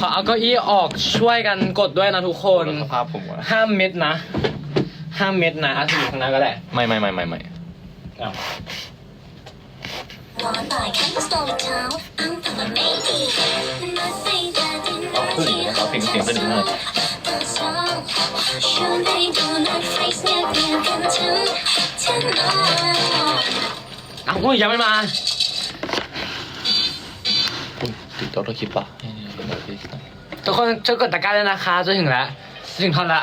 ขอเอาเก้าอี้ออกช่วยกันกดด้วยนะทุกคน สภาพผมอะห้ามเม็ดนะห้ามเม็ดนะอาทิตย์ข้างหน้าก็ได้ไม่ไม่ไม่ไม่ไม่อ้าวร้อนบ่ายแค่สโตร์เช้าอ้ำแต่มันไม่ดีนัดไปเดินดินเอาขึ้นอีกนะครับเสียงเสียงสนิทเลยตอนเช้าชวนไปดูเน็ตฟลิกซ์เนี่ยเรียนกันถึงเที่ยงนอนอ้าวอุ้ยยังไม่มา อุ๊ยติดต่อตัวคลิปปะ ทุกคนช่วยกดตะกร้าด้วยนะคะจะถึงแล้วจะถึงท่อนละ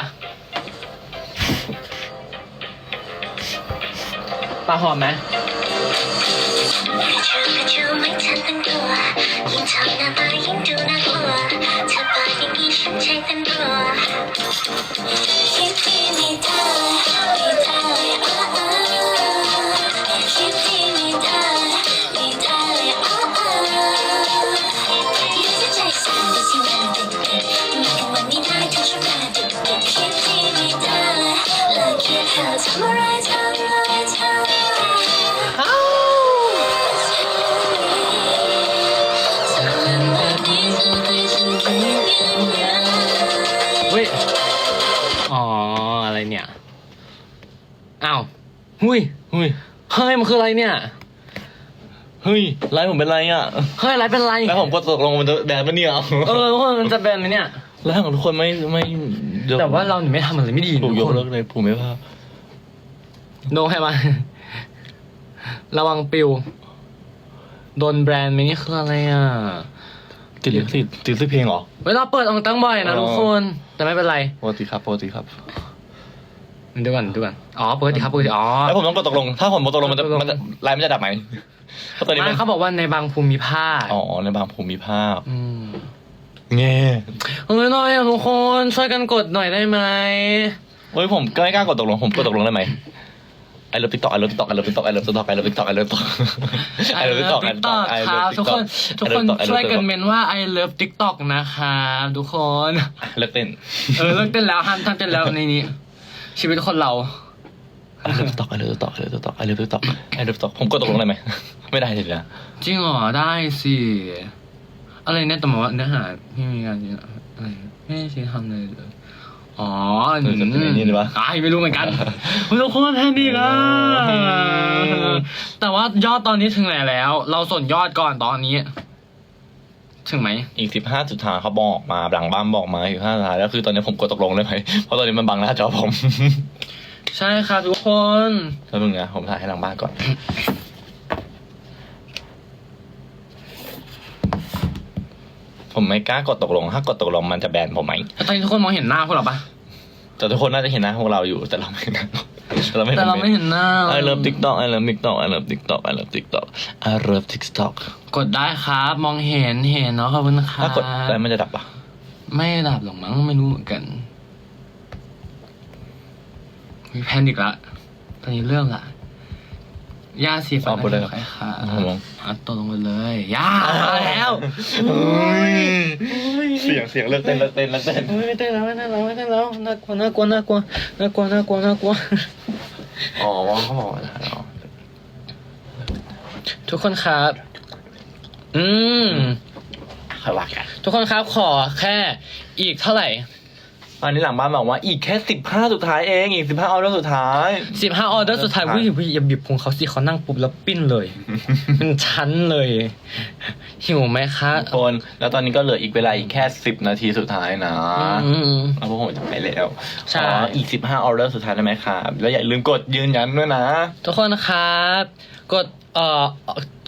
ปลาหอมไหมเธ เฮ้ย อ๋อ อะไรเนี่ย อ้าวหุยเฮ้ยเฮ้ย มันคืออะไรเนี่ย เฮ้ยไลฟ์ผมเป็นไรอะเฮ้ย อะไรเป็นไร แล้วผมกดตกลงมันจะแบนปะเนี่ยเออทุกคนมันจะเป็นไหมเนี่ย แล้วของทุกคนไม่ไม่ยกแต่ว่าเราเนี่ยไม่ทำอะไรไม่ดีถูกยทุกคนเลิกเลยผมไม่พลาด โดนใครมา ระวังปิว โดนแบรนด์ไหมนี่คืออะไรอะ ติดลิขสิทธิ์ติดลิขสิทธิ์เพลงเหรอ เวลาเปิดออกตั้งบ่อยนะอ๋อทุกคน แต่ไม่เป็นไรปกติครับปกติครับดูก่อนดูก่อนอ๋อปกติครับปกติอ๋อ แล้วผมต้องกดตกลง ถ้าผมกดตกลงมันจะตกลงมันจะไลน์มันจะดับไหมเพราะตอนนี้มันไม่เขาบอกว่าในบางภูมิภาค อ๋อ ในบางภูมิภาคอืมแง่เฮ้ยหน่อยอะทุกคนช่วยกันกดหน่อยได้ไหมเฮ้ยผมก็ไม่กล้ากดตกลง ผมกดตกลงได้ไหม ไอเลิฟติ๊กต็อกไอเลิฟติ๊กต็อกไอเลิฟติ๊กต็อกไอเลิฟติ๊กต็อกไอเลิฟติ๊กต็อกไอเลิฟติ๊กต็อกไอเลิฟติ๊กต็อกติ๊กต็อกครับทุกคนทุกคนช่วยกันเมนว่า I love TikTok นะครับทุกคนเลิกเต้นเออเลิกเต้นแล้วห้ามทำเต้นแล้วในนี้ ชีวิตคนเราไอเลิฟติ๊กต็อกไอเลิฟติ๊กต็อกไอเลิฟติ๊กต็อกไอเลิฟติ๊กต็อกไอเลิฟติ๊กต็อกผมกดตกลงได้ไหมไม่ได้เลยนะจริงเหรอได้สิอะไรเนี่ยแต่หมายว่าเนื้อหาที่มีการอะไรไม่ใช่ทำเลยเลย อ๋อเออจะเป็นไอ้นี่หรือเปล่าอ้ายไม่รู้เหมือนกันคุณทุกคนแทนดีนะอืมแต่ว่ายอดตอนนี้ถึงไหนแล้ว เราส่วนยอดก่อนตอนนี้ ถึงไหม อีกสิบห้าสุดท้ายเขาบอกมาหลังบ้านบอกมาอีกห้าสุดท้ายแล้วคือตอนนี้ผมกดตกลงได้ไหมเพราะตอนนี้มันบังหน้าจอผม ใช่ครับทุกคน แล้วมึงนะผมถ่ายให้หลังบ้านก่อน ผมไม่กล้ากดตกลง ถ้ากดตกลงมันจะแบนผมไหมตอนนี้ทุกคนมองเห็นหน้าพวกเราปะแต่ทุกคนน่าจะเห็นหน้าพวกเราอยู่ แต่เราไม่เห็นหน้าเราไม่แต่เราไม่เห็นหน้าไอเลิฟติ๊กต็อกไอเลิฟติ๊กต็อกไอเลิฟติ๊กต็อกไอเลิฟติ๊กต็อกไอเลิฟติ๊กต็อกกดได้ครับ มองเห็นเห็นเนาะขอบคุณครับถ้ากดแล้วมันจะดับปะไม่ดับหรอกมั้งไม่รู้เหมือนกันมีแพนอีกละตอนนี้เรื่องละ ยาสีฟันใครค่ะผมมองอัดตัวลงไปเลยยามาแล้วเสียงเสียงเลิกเต้นเลิกเต้นเลิกเต้นเฮ้ยไม่ได้แล้วไม่ได้แล้วไม่ได้แล้วน่ากลัวน่ากลัวน่ากลัวน่ากลัวน่ากลัวน่ากลัว อ๋อเขาบอกว่าอ๋อทุกคนครับ อืม ใครว่ากันทุกคนครับขอแค่อีกเท่าไหร่ อันนี้หลังบ้านบอกว่าอีกแค่สิบห้าสุดท้ายเองอีกสิบห้าออเดอร์สุดท้าย สิบห้าออเดอร์สุดท้ายครับวิ่งวิ่งอย่าบีบพุงเขาสิเขานั่งปุ๊บแล้วปิ้นเลย เป็นชั้นเลย หิวไหมคะทุกคนแล้วตอนนี้ก็เหลืออีกเวลาอีกแค่สิบนาทีสุดท้ายนะอืมแล้วพวกผมจะไปแล้วใช่อ๋ออีกสิบห้าออเดอร์สุดท้ายได้ไหมครับแล้วอย่าลืมกดยืนยันด้วยนะ ทุกคนครับ กดเอ่อ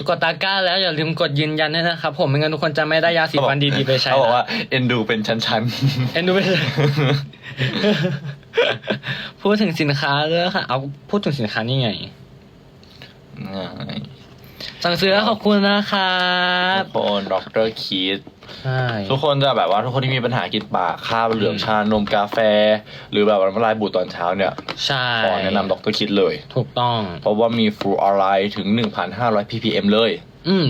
กดตะกร้าแล้วอย่าลืมกดยืนยันด้วยนะครับ ผมไม่งั้นทุกคนจะไม่ได้ยาสีฟันดีๆไปใช้เขาบอกนะว่าเอ็นดูเป็นชั้นๆเอ็นดูไปเลยพูดถึงสินค้าเลยค่ะ เอาพูดถึงสินค้านี่ไงง่ายสั่งซื้อแล้วขอบคุณนะครับทุกคนดรคีด ใช่ ทุกคนจะแบบว่าทุกคนที่มีปัญหากินปากข้าวเหลืองชานมกาแฟ หรือแบบว่าน้ำลายบูดตอนเช้าเนี่ยใช่ขอแนะนำดรคิดเลย ถูกต้อง เพราะว่ามีฟลูออไรด์ถึง 1,500 ppm เลย อืม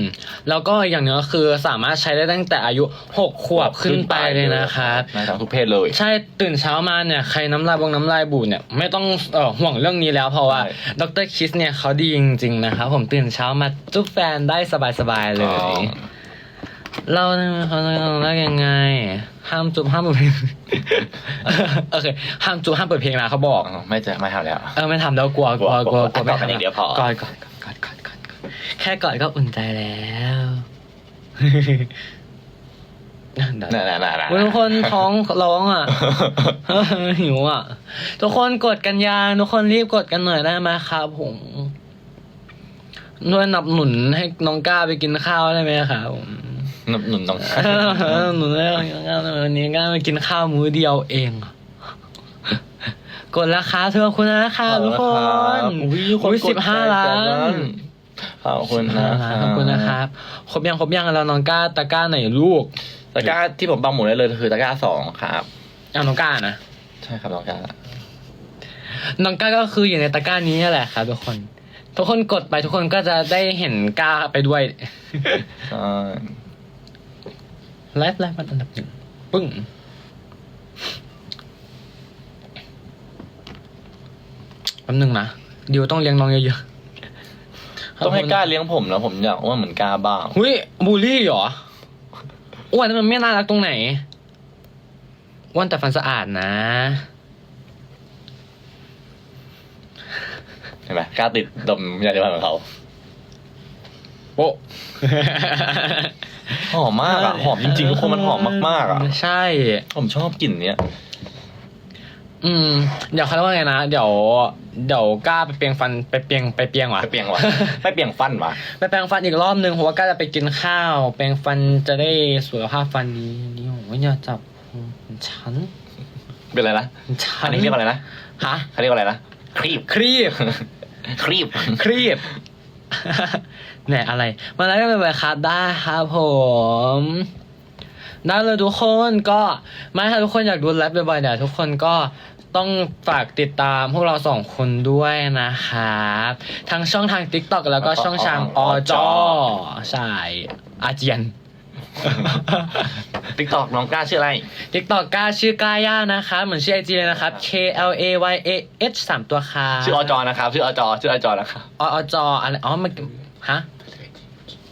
แล้วก็อย่างหนึงก็คือสามารถใช้ได้ตั้งแต่อายุหกขวบขึ้นไปเลยนะครับในทั้งทุกเพศเลย ใช่ตื่นเช้ามาเนี่ยใครน้ำลายบงน้ำลายบูดเนี่ยไม่ต้องเอ่อห่วงเรื่องนี้แล้วเพราะว่าใช่ดรคิสเนี่ยเขาดีจริงๆนะครับผมตื่นเช้ามาจุ๊บแฟนได้สบายๆเลย เราเนี่ยเขาจะรักยังไง ห้ามจุบห้ามเปิดเพลงโอเคห้ามจุบห้ามเปิดเพลงนะเขาบอกอ๋อไม่เจอไม่ทำแล้ว เออไม่ทำแล้วกลัวกลัวกลัวกลัวไม่กอดกันอย่างเดียวพอกอดกอดกอดกอดกอดกอดแค่กอดก็อุ่นใจแล้วเดี๋ยวน่าน่าน่าน่าอุ๊ยทุกคนท้องร้องอะหิวอะ ทุกคนกดกันยางทุกคนรีบกดกันหน่อยได้ไหมครับผมด้วยหนับหนุนให้น้องก้าไปกินข้าวได้ไหมครับผม หนุนหนุนต้องหนุนให้น้องก้าวันนี้ก้าไปกินข้าวมื้อเดียวเอง กดราคาเธอคุณนะคะทุกคนอุ้ยคนอุ้ยกสิบห้าใจล้าจันงขอบคุณนะขอบคุณนะครับครบยังครบยังแล้วน้องก้าตะก้าไหนลูกตะกร้าที่ผมบังหมุนได้เลยคือตะกร้าสองครับอะน้องก้านะใช่ครับน้องกาน้องก้าก็คืออยู่ในตะก้านี้แหละครับทุกคน ทุกคนกดไปทุกคนก็จะได้เห็นก้าไปด้วย ใช่ ไลฟ์ไลฟ์มันอันดับหนึ่งปึ้งแป๊บนึงนะเดี๋ยวต้องเลี้ยงน้องเยอะๆต้องให้กล้าเลี้ยงผมนะผมอยากอ้ว่าเหมือนกล้าบ้างหุยบูลลี่เหรออ้วนแต่มันไม่น่ารักตรงไหนอ้วนแต่ฟันสะอาดนะเห็นไหมกล้าติดดมยาสีฟันของเขา โป๊ะหอมมากอะ หอมจริงๆทุกคนมันหอมมากๆอะ ใช่ ผมชอบกลิ่นเนี้ย อืม เดี๋ยวเขาเรียกว่าไงนะ เดี๋ยว เดี๋ยวกล้าไปเปลียงฟันไปเปลียงไปเปลียงวะไปเปลี่ยงวะไปเปลี่ยงฟันวะไปแปรงฟันอีกรอบนึงเพราะว่ากล้าจะไปกินข้าวแปรงฟันจะได้สุขภาพฟันดีนี่โอ้ยอย่าจับฉันเป็นอะไรนะฉัอันนนี้เรียกว่าอะไรนะฮะเขาเรียกว่าอะไรนะครีบครีบครีบครีบ แหนอะไร มาแล้วก็เป็นแบบครับได้ครับผมได้เลยทุกคนก็ไม่ถ้าทุกคนอยากดูไลฟ์บ่อยๆเนี่ยทุกคนก็ต้องฝากติดตามพวกเราสองคนด้วยนะครับทั้งช่องทาง TikTok แล้วก็ช่องทางอจใช่อาเจียน ติ๊กตอกน้องกล้าชื่ออะไร TikTok กล้าชื่อกล้าย่านะคะ เหมือนชื่อไอจีเลยนะครับ K L A Y A H สามตัวค่ะชื่ออจอนะครับ ชื่ออจอชื่ออจอนะครับ ออจออะไรอ๋อมันฮะ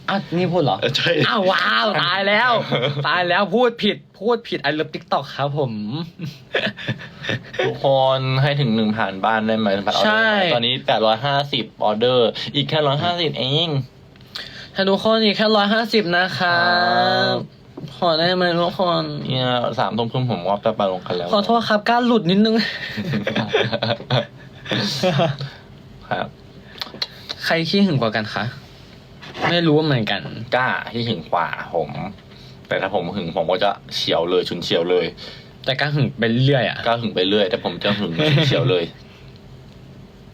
อ้าวนี่พูดเหรอเออใช่อ้าวว้าวตายแล้ว ตายแล้วพูดผิดพูดผิดไอเลิฟติ๊กต็อกครับผม ทุกคนให้ถึงหนึ่งผ่านบ้านได้ไหมผ่านออเดอร์ใช่ตอนนี้แปดร้อยห้าสิบออเดอร์ อีกแค่ร้อยห้าสิบเอง ถ้าทุกคนอีกแค่ร้อยห้าสิบนะครับ ขอได้ไหมทุกคน เนี่ยสามทุ่มครึ่งผมว่าจะไปลงกันแล้วขอโทษครับกล้ารหลุดนิดนึง ครับ ใครขี้หึงกว่ากันคะ ไม่รู้เหมือนกัน กล้าที่หึงกว่าผม แต่ถ้าผมหึงผมก็จะเฉียวเลยชุนเฉียวเลย แต่กล้าหึงไปเรื่อยอะกล้าหึงไปเรื่อย แต่ผมจะหึงชุนเฉียวเลย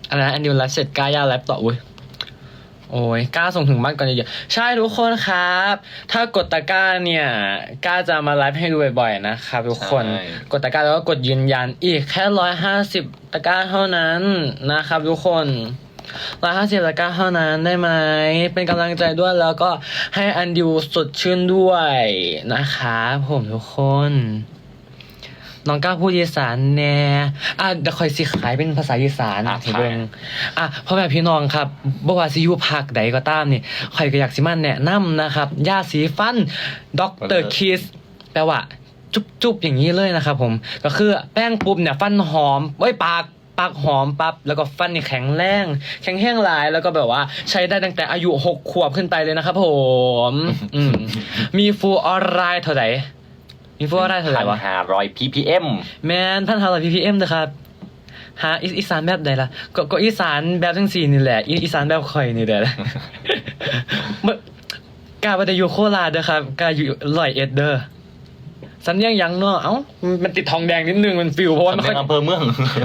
อะไรนะอันดิวไลฟ์เสร็จกล้าย่าไลฟ์ต่ออุ้ยโอ้ยกล้าส่งถึงบ้านก่อนเยอะๆใช่ทุกคนครับ ถ้ากดตะกร้าเนี่ยกล้าจะมาไลฟ์ให้ดูบ่อยๆนะครับทุกคนใช่ กดตะกร้าแล้วก็กดยืนยันอีกแค่ร้อยห้าสิบตะกร้าเท่านั้นนะครับทุกคน ร้อยห้าสิบตะกร้าเท่านั้นได้ไหม เป็นกำลังใจด้วยแล้วก็ให้อันดิวสดชื่นด้วยนะครับผมทุกคน น้องก้าวพูดอีสานแน่อะเดี๋ยวคอยสิขายเป็นภาษาอีสานอะให้เบิ่งอะพ่อแม่พี่น้องครับบ่ว่าสิอยู่ภาคใดก็ตามนี่คอยก็อยากสิมาแนะนำนะครับยาสีฟันด็อกเตอร์คิสแปลว่า จุ๊บๆอย่างนี้เลยนะครับผม ก็คือแป้งปุ๊บเนี่ยฟันหอมไว้ยปาก ปากหอมปั๊บแล้วก็ฟันนี่แข็งแรงแข็งแห้งหลายแล้วก็แบบว่าใช้ได้ตั้งแต่อายุหกขวบขึ้นไปเลยนะครับผมอืมมีฟูออร่าเท่าไหร่มีฟูออร่าเท่าไหร่พันวะห้าร้อย ppm แมนพันห้าร้อย ppm นะครับหาอีอีสานแบบใดล่ะก็ก็อีสานแบบทั้งสี่นี่แหละอีอีสานแบบข่อยนี่แหละเมื่อกาไปแต่อยู่โคราชเด้อครับกาอยู่ลอยเอ็ดเด้อ สัญญาณยังเนาะเอ้ามันติดทองแดงนิดนึงมันฟิวเพราะว่าสำไม่เนีค่อยยงอำเภอเมือง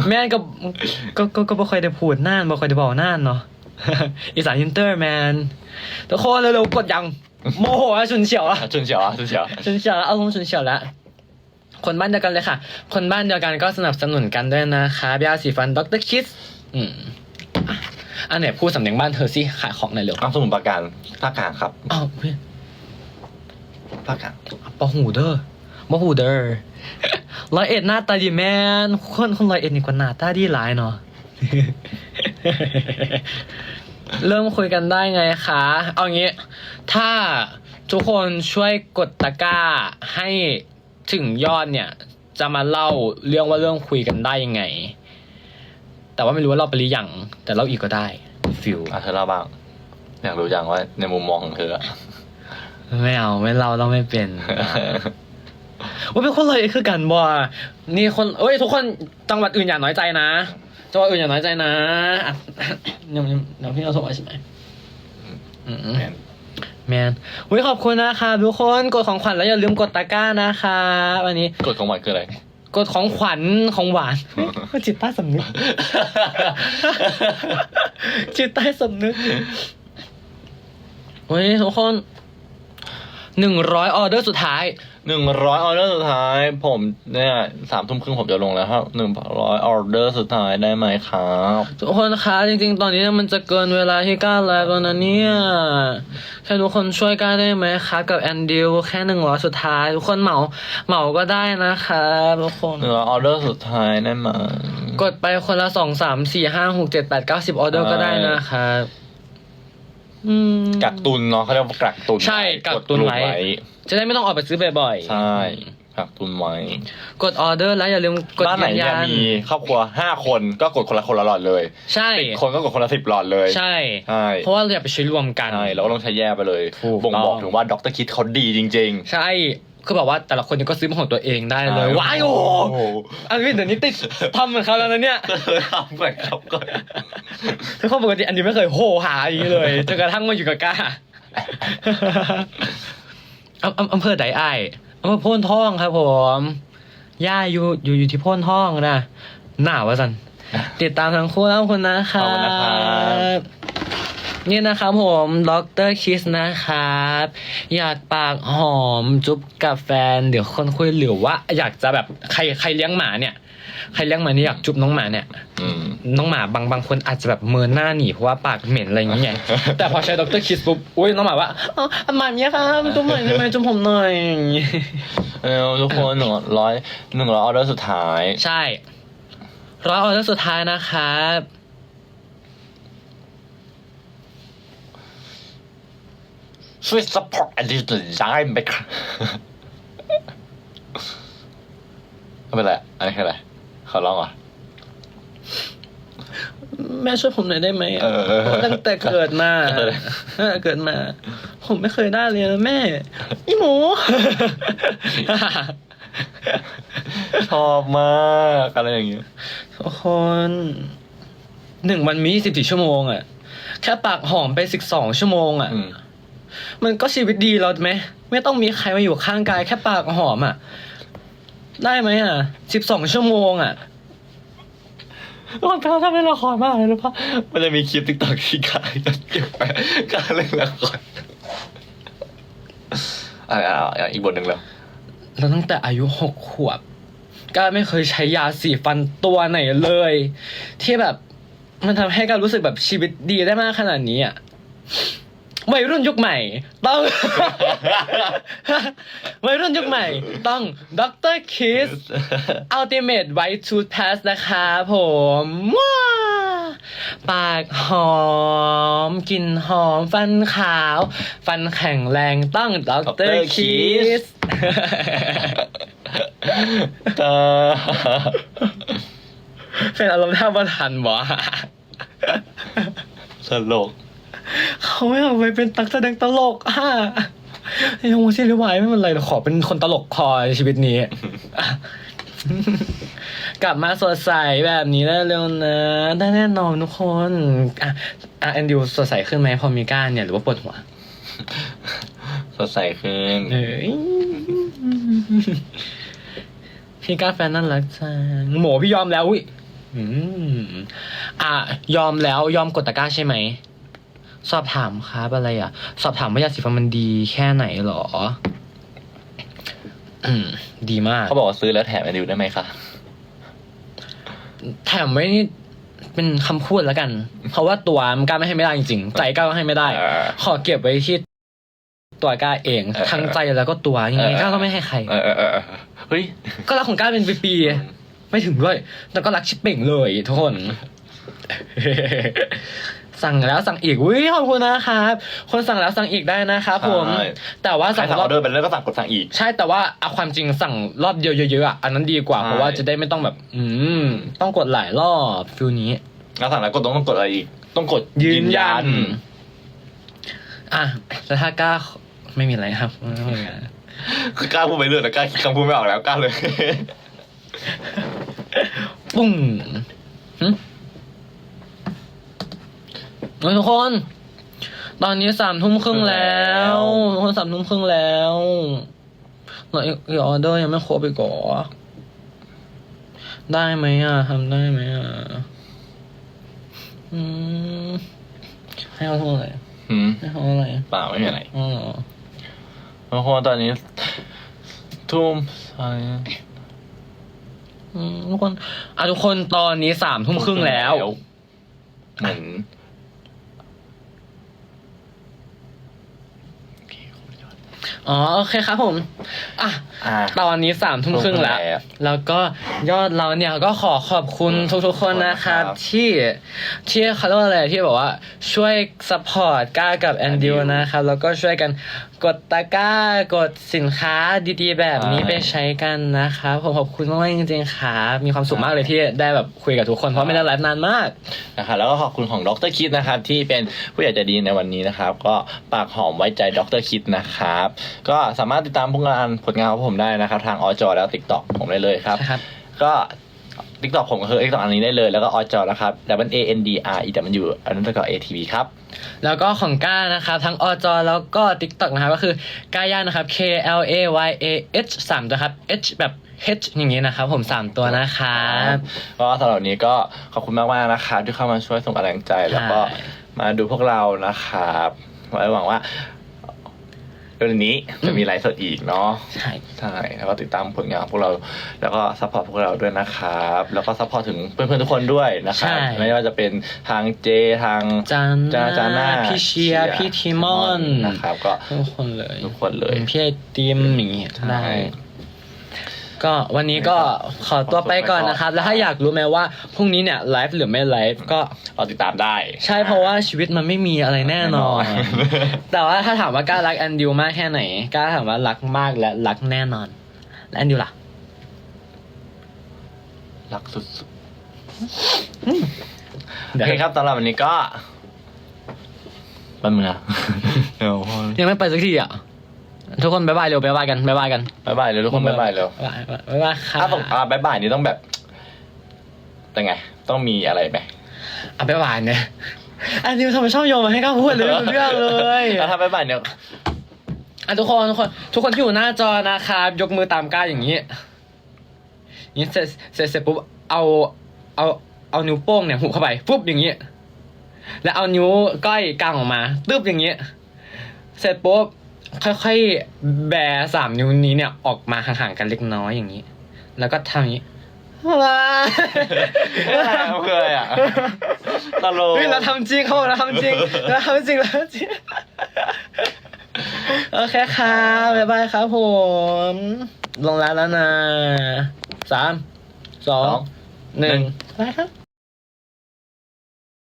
แม่นก็ก็ก็ก็บ่ค่อยได้พูดน่านบ่ค่อยได้บอกน่านเนาะ อีสานอินเตอร์แมนทุกคนเร็วๆกดยังโมโหอะชุนเฉียวอะชุนเฉียวอะชุนเฉียวชุนเฉียวแล้วเอาลงชุนเฉียวแล้วคนบ้านเดียวกันเลยค่ะ คนบ้านเดียวกันก็สนับสนุนกันด้วยนะคะยาสีฟันดรคิสอืมอะอันไหนพูดสำเนียงบ้านเธอสิขายของหน่อยเร็วอ้าวสมุนปราการภาคกลางครับอ้าวเฮ้ยภาคกลางปะหูเด้อ บ่หูเด้อร้อยเอ็ดหน้าตาดีแมนคนคนร้อยเอ็ดนี่กว่าหน้าตาดีหลายเนาะเริ่มคุยกันได้ไงคะ เอางี้ ถ้าทุกคนช่วยกดตะกร้าให้ถึงยอดเนี่ย จะมาเล่าเรื่องว่าเรื่องคุยกันได้ยังไง แต่ว่าไม่รู้ว่าเราไปหรือยังแต่เล่าอีกก็ได้ฟิลอะเธอเล่าบ้าง อยากรู้จังว่าในมุมมองของเธออะไม่เอาไม่เล่าเราไม่เป็น ว่าเป็นคนเลยคือกันบ่นี่คนเอ้ยทุกคนจังหวัดอื่นอย่าน้อยใจนะจังหวัดอื่นอย่าน้อยใจนะอะเดี๋ยวเดี๋ยวพี่เอาส่งมาใช่ไหมอืมแมนแมนอุ้ยขอบคุณนะคะทุกคนกดของขวัญแล้วอย่าลืมกดตะกร้านะคะวันนี้กฎของวันคืออะไรกดของขวัญของหวานเฮ้ยจิตใต้สำนึกจิตใต้สำนึกเฮ้ยทุกคนหนึ่งร้อยออเดอร์สุดท้าย หนึ่งร้อยออเดอร์สุดท้าย ผมเนี่ยสามทุ่มครึ่งผมจะลงแล้วครับหนึ่งร้อยออเดอร์สุดท้ายได้ไหมครับทุกคนคะจริง ๆ ตอนนี้มันจะเกินเวลาที่ก้าแล้วนะเนี่ยแค่ทุกคนช่วยก้าได้ไหมคะกับแอนดิวแค่หนึ่งร้อยสุดท้าย ทุกคนเหมาเหมาก็ได้นะคะทุกคนหนึ่งร้อยออเดอร์สุดท้ายได้ไหมกดไปคนละสองสามสี่ห้าหกเจ็ดแปดเก้าสิบออเดอร์ก็ได้นะครับอืมกักตุนเนาะเขาเรียกว่ากักตุนใช่กักตุนไว้ จะได้ไม่ต้องออกไปซื้อบ่อยๆใช่กักตุนไว้กดออเดอร์แล้วอย่าลืมกดบ้านไหนยืนเนี่ยยันมีครอบครัวห้าคนก็กดคนละคนละหลอดเลยใช่ สิบคนก็กดคนละสิบหลอดเลยใช่ ใช่เพราะว่าเราอยากไปใช้รวมกัน ใช่เราก็ต้องใช้แยกไปเลยถูกบ่งบอกต้อง ถึงว่าดรคิดเขาดีจริงใช่คือแบบว่าแต่ละคนเนี่ยก็ซื้อเป็นของตัวเองได้ๆเลยว้ายโอ้โหโหอันนี้เดี๋ยวนี้ติดทำเหมือนเขาแล้วนะเนี่ยทำเหมือนเขาก่อนคือข้อปกติอันนี้ไม่เคยโหหาอย่างนี้เลยจนกระทั่งมาอยู่กับก้า อำอำอำเภอไดไอายอำเภอโพนทองครับ ผมย่าอยู่อยู่อยู่ที่โพนทองนะหนาววะสันติดตามทั้งคู่แล้วขอบคุณนะคขรัอบคุณนะครับบนี่นะครับผมดรคิสนะครับ อยากปากหอมจุ๊บกับแฟน เดี๋ยวคนคุยหรือว่า อยากจะแบบใครใครเลี้ยงหมาเนี่ย ใครเลี้ยงหมานี่อยากจุ๊บน้องหมาเนี่ยอืมน้องหมาบางบางคนอาจจะแบบเมินหน้าหนีเพราะว่าปากเหม็นอะไรอย่างเงี้ยแต่พอใช้ดรคิสปุ๊บอุ้ยน้องหมาว่าอ๋อหมาเนี้ยครับจุ๊บหน่อยได้ไหมจุ๊บผมหน่อยอย่างงี้เออทุกคนหนึ่งร้อยหนึ่งร้อยออเดอร์สุดท้าย ใช่ร้อยออเดอร์สุดท้ายนะครับช่วย support อันนี้ได้ไหมครับไม่เป็นไรอันนี้คืออะไร ขอร้องเหรอะแม่ช่วยผมหน่อยได้ไหมเออเออตั้งแต่เกิดมาเออเออเกิดมา ผมไม่เคยได้เลยนะแม่ อีหมู ชอบมากอะไรอย่างเงี้ยทุกคนหนึ่งวันมียี่สิบสี่ชั่วโมงอะแค่ปากหอมไปสิบสองชั่วโมงอะอืมมันก็ชีวิตดีแล้วไหม ไม่ต้องมีใครมาอยู่ข้างกายแค่ปากหอมอะ ได้ไหมอะสิบสองชั่วโมงอะมันเขาทำให้ละครมากเลยรู้ปะมันจะมีคลิปติ๊กต็อกที่กายเก็บไปการเล่นละครอ่าอ่าอีกบทหนึ่งแล้วแล้วตั้งแต่อายุหกขวบก้าไม่เคยใช้ยาสีฟันตัวไหนเลย ที่แบบ มันทำให้การรู้สึกแบบชีวิตดีได้มากขนาดนี้อะ วัยรุ่นยุคใหม่ ต้อง วัยรุ่นยุคใหม่ ต้องดรคิส Ultimate White Toothpaste นะคะผมว้าปากหอมกลิ่นหอม ฟันขาว ฟันแข็งแรงต้องด Dr. รคิสตาเป็นอารมณ์ท่าประทันวะตลก เขาไม่เอาไปเป็นตักแสดงตลกอะยังไม่ใช่หรือวายไม่เป็นไรหรอกขอเป็นคนตลกคอในชีวิตนี้ กลับมาสดใสแบบนี้ได้เร็วนะ ได้แน่นอนทุกคนอะอะแอนดิวสดใสขึ้นไหมพอมีก้านเนี่ยหรือว่าปวดหัวสดใสขึ้นเอ้ยพี่ก้าแฟนน่ารักจังหมูพี่ยอมแล้วอุ้ยอืมอะยอมแล้วยอมกดตะกร้าใช่ไหม สอบถามครับอะไรอะ สอบถามว่ายาสีฟันมันดีแค่ไหนหรอ อืม ดีมาก เขาบอกว่าซื้อแล้วแถมไอดิวได้ไหมคะแถมไว้นี่เป็นคำพูดแล้วกัน เพราะว่าตัวมันกล้าไม่ให้ไม่ได้จริงๆ ใจกล้าก็ให้ไม่ได้ เออ ขอเก็บไว้ที่ตัวกล้าเองเออทั้งใจแล้วก็ตัวยังไงเออ กล้าก็ไม่ให้ใคร เออเออเออเออเฮ้ย ก็รักของกล้าเป็นปีๆไม่ถึงด้วย แต่ก็รักชิปเป่งเลยทุกคน สั่งแล้วสั่งอีกอุ้ยขอบคุณนะครับคนสั่งแล้วสั่งอีกได้นะครับผม ใช่ แต่ว่าใครสั่งสั่งรอออบเดอร์ไปแล้วก็สั่งกดสั่งอีก ใช่แต่ว่าเอาความจริงสั่งรอบเดียวเยอะๆอะอันนั้นดีกว่าใช่ เพราะว่าจะได้ไม่ต้องแบบ อืมต้องกดหลายรอบฟิลนี้ แล้วสั่งแล้วก็ต้องต้องกดอะไรอีก ต้องกดยืนยัน อะแล้วถ้ากล้าไม่มีอะไรครับไม่มีอะไรคือกล้าพูดไปเรื่อยแต่กล้าคิดคำพูดไม่ออกแล้วกล้าเลย ปุ้งหึ เฮ้ยทุกคน ตอนนี้สามทุ่มครึ่งแล้วทุกคนสามทุ่มครึ่งแล้วเราอีกอีกออเดอร์ยังไม่ครบอีกเหรอได้ไหมอะทำได้ไหมอะอืมให้เขาเท่าไหร่หืมให้เขาเท่าไหร่เปล่าไม่มีอะไรอ๋อเหรอทุกคนตอนนี้ ทุ่มอะไรอืมทุกคนอะทุกคนตอนนี้สามทุ่มครึ่งแล้ว เหมือน อ๋อโอเคครับผมอะอ่า ตอนนี้สามทุ่มครึ่งแล้ว แล้วแล้วก็ยอดเราเนี่ยก็ขอขอบคุณทุกๆคนนะครับครับที่ที่เขาเรียกว่าอะไรที่แบบว่าช่วยสปอร์ตก้ากับแอนดิว Andrew นะครับ แล้วก็ช่วยกัน กดตะกร้ากดสินค้าดีๆ แบบนี้ใช่ไปใช้กันนะครับผมขอบคุณมากๆจริงๆครับมีความสุขมากเลยที่ได้แบบคุยกับทุกคนเพราะไม่ได้ไลฟ์นานมาก นะครับแล้วก็ขอบคุณของดรคิดนะครับ ที่เป็นผู้ใหญ่ใจดีในวันนี้นะครับ ก็ปากหอมไว้ใจดรคิดนะครับ ก็สามารถติดตามผลงานผลงานของผมได้นะครับ ทางอจอแล้วติ๊กต็อกผมได้เลยครับ ครับ ก็ ติ๊กต็อกผมก็คือติ๊กต็อกอันนี้ได้เลย แล้วก็อจอนะครับ W A N D R E W อันนั้นก็ A T V ครับ แล้วก็ของก้านะครับ ทั้งอจอแล้วก็ TikTok นะครับ ก็คือก้าย่านะครับ K L A Y A H สามตัวครับ H แบบ H อย่างนี้นะครับ ผมสามตัวนะครับก็สำหรับวันนี้ก็ขอบคุณมากมากๆนะครับที่เข้ามาช่วยส่งกำลังใจแล้วก็ใช่มาดูพวกเรานะครับไว้หวังว่า เรื่องนี้จะมีไลฟ์สดอีกเนาะใช่ใช่แล้วก็ติดตามผลงานของพวกเรา แล้วก็ซัพพอร์ตพวกเราด้วยนะครับ แล้วก็ซัพพอร์ตถึงเพื่อนๆทุกคนด้วยนะครับไม่ว่าจะเป็นทางเจทางจานจาจาน่าพี่เชียร์พี่ทีมอนนะครับ ก็ทุกคนเลยทุกคนเลย พี่ไอติมอย่างงี้ใช่ได้ ก็วันนี้ก็ขอตัวไปก่อนนะครับ แล้วถ้าอยากรู้ไหมว่าพรุ่งนี้เนี่ยไลฟ์หรือไม่ไลฟ์ก็เราติดตามได้ ใช่เพราะว่าชีวิตมันไม่มีอะไรแน่นอนแน่นอนแต่ว่าถ้าถามว่ากล้ารักแอนดิวมากแค่ไหนกล้าถามว่ารักมากและรักแน่นอนและแอนดิวล่ะรักสุดเดี๋โอยวเคครับสำหรับวันนี้ก็แป๊บนึงนะเดี๋ยวพอยังไม่ไปสักทีอะ ทุกคนบายบายเร็วบายบายกันบายบายกันบ๊ายบายเลยทุกคนบ๊ายบายเร็วบายบายบายบายค่ะถ้าส่งอ่าบ๊ายบายนี่ต้องแบบเป็นไง ต้องมีอะไรไหมอะบายบายเนี่ยแอนดิวทำไมชอบโยนมาให้ก้าพูดเลยไม่รู้เรื่องเลยแล้วถ้าบ๊ายบายเนี่ยอะทุกคนทุกคนทุกคนที่อยู่หน้าจอนะครับยกมือตามก้าอย่างนี้นี่เสร็จเสร็จเสร็จปุ๊บเอาเอาเอานิ้วโป้งเนี่ยหุบเข้าไปปุ๊บอย่างนี้แล้วเอานิ้วก้อยกลางออกมาตึ๊บอย่างนี้เสร็จปุ๊บ ค่อยๆ แบสามนิ้วนี้เนี่ยออกมาห่างๆกันเล็กน้อยอย่างนี้ แล้วก็ทำอย่างนี้ว้าอะไรอะมันคืออะไรอะตลกเฮ้ยเราทำจริงเขาบอกเราทำจริงเราทำจริงเราทำจริงโอเคครับบ๊ายบายครับผม ลงแล้วแล้วนะสามสองหนึ่งไปครับ